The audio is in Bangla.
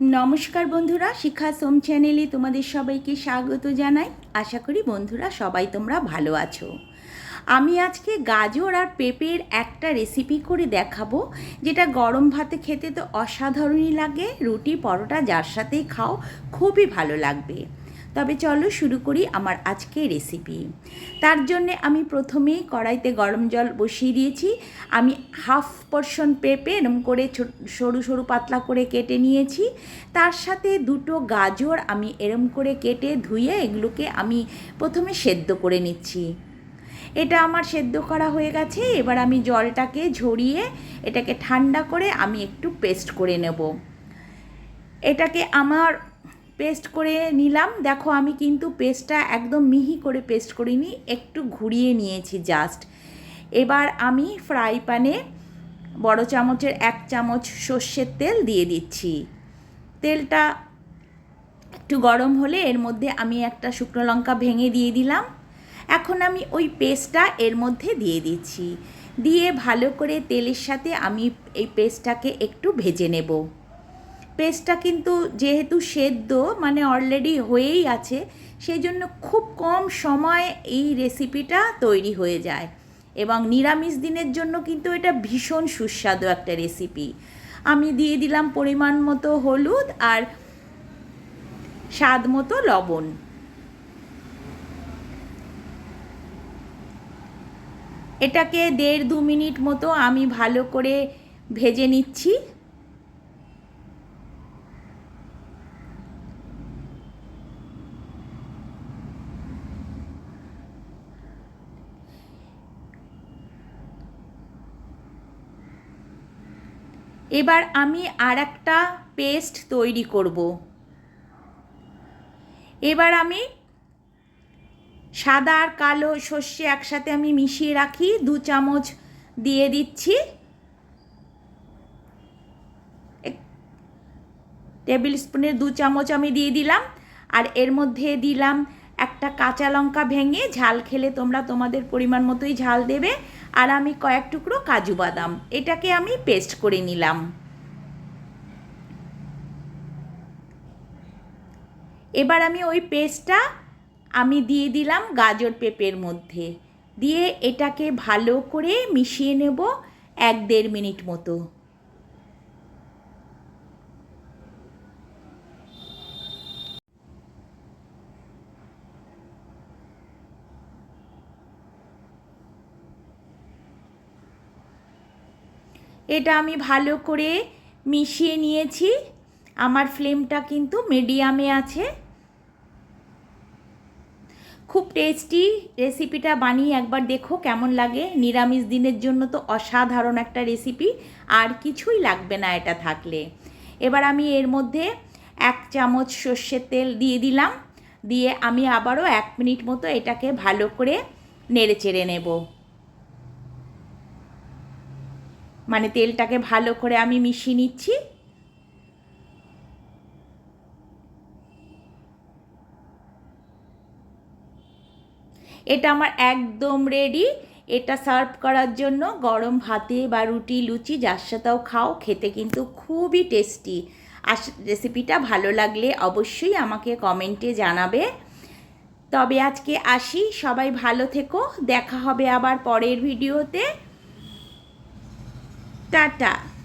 নমস্কার বন্ধুরা শিক্ষা সোম চ্যানেলে তোমাদের সবাইকে স্বাগত জানাই। আশা করি বন্ধুরা সবাই তোমরা ভালো আছো। আমি আজকে গাজর আর পেঁপের একটা রেসিপি করে দেখাবো, যেটা গরম ভাতে খেতে তো অসাধারণই লাগে, রুটি, পরোটা যার সাথেই খাও, খুবই ভালো লাগবে। তবে চলো শুরু করি আমার আজকের রেসিপি তার জন্যে আমি প্রথমেই কড়াইতে গরম জল বসিয়ে দিয়েছি। আমি হাফ পোর্শন পেঁপে এরম করে সরু সরু পাতলা করে কেটে নিয়েছি। তার সাথে দুটো গাজর আমি এরম করে কেটে ধুয়ে এগুলোকে আমি প্রথমে সেদ্ধ করে নিচ্ছি। এটা আমার সেদ্ধ করা হয়ে গেছে। এবার আমি জলটাকে ঝরিয়ে এটাকে ঠান্ডা করে আমি একটু পেস্ট করে নেব। এটাকে আমার পেস্ট করে নিলাম। দেখো, আমি কিন্তু পেস্টটা একদম মিহি করে পেস্ট করিনি, একটু ঘুরিয়ে নিয়েছি জাস্ট এবার আমি ফ্রাই প্যানে বড় চামচের এক চামচ সর্ষের তেল দিয়ে দিচ্ছি। তেলটা একটু গরম হলে এর মধ্যে আমি একটা শুকনো লঙ্কা ভেঙে দিয়ে দিলাম। এখন আমি ওই পেস্টটা এর মধ্যে দিয়ে দিচ্ছি। দিয়ে ভালো করে তেলের সাথে আমি এই পেস্টটাকে একটু ভেজে নেব। পেস্টটা কিন্তু যেহেতু সেদ্ধ মানে অলরেডি হয়েই আছে সেই জন্য খুব কম সময় এই রেসিপিটা তৈরি হয়ে যায়। এবং নিরামিষ দিনের জন্য কিন্তু এটা ভীষণ সুস্বাদু একটা রেসিপি আমি দিয়ে দিলাম পরিমাণ মতো হলুদ আর স্বাদ মতো লবণ। এটাকে দেড় দু মিনিট মতো আমি ভালো করে ভেজে নিচ্ছি। এবার আমি আর একটা পেস্ট তৈরি করব। এবার আমি সাদা আর কালো সর্ষে একসাথে আমি মিশিয়ে রাখি, দু চামচ দিয়ে দিচ্ছি। টেবিল স্পুনের দু চামচ আমি দিয়ে দিলাম, আর এর মধ্যে দিলাম একটা কাঁচা লঙ্কা ভেঙে ঝাল খেলে তোমরা তোমাদের পরিমাণ মতোই ঝাল দেবে। আর আমি কয়েক টুকরো কাজু বাদাম। এটাকে আমি পেস্ট করে নিলাম। এবার আমি ওই পেস্টটা আমি দিয়ে দিলাম গাজর পেঁপের মধ্যে। দিয়ে এটাকে ভালো করে মিশিয়ে নেব এক দেড় মিনিট মতো। এটা আমি ভালো করে মিশিয়ে নিয়েছি। আমার ফ্লেমটা কিন্তু মিডিয়ামে আছে। খুব টেস্টি রেসিপিটা বানিয়ে একবার দেখো কেমন লাগে। নিরামিষ দিনের জন্য তো অসাধারণ একটা রেসিপি, আর কিছুই লাগবে না এটা থাকলে। এবার আমি এর মধ্যে এক চামচ সর্ষের তেল দিয়ে দিলাম। দিয়ে আমি আবারও এক মিনিট মতো এটাকে ভালো করে নেড়ে চেড়ে নেব। মানে তেলটাকে ভালো করে আমি মিশিয়ে নিচ্ছি। এটা আমার একদম রেডি এটা সার্ভ করার জন্য গরম ভাতে বা রুটি, লুচি, যার সাথেও খাও, খেতে কিন্তু খুবই টেস্টি আস রেসিপিটা ভালো লাগলে অবশ্যই আমাকে কমেন্টে জানাবে। তবে আজকে আসি, সবাই ভালো থেকো, দেখা হবে আবার পরের ভিডিওতে Da da.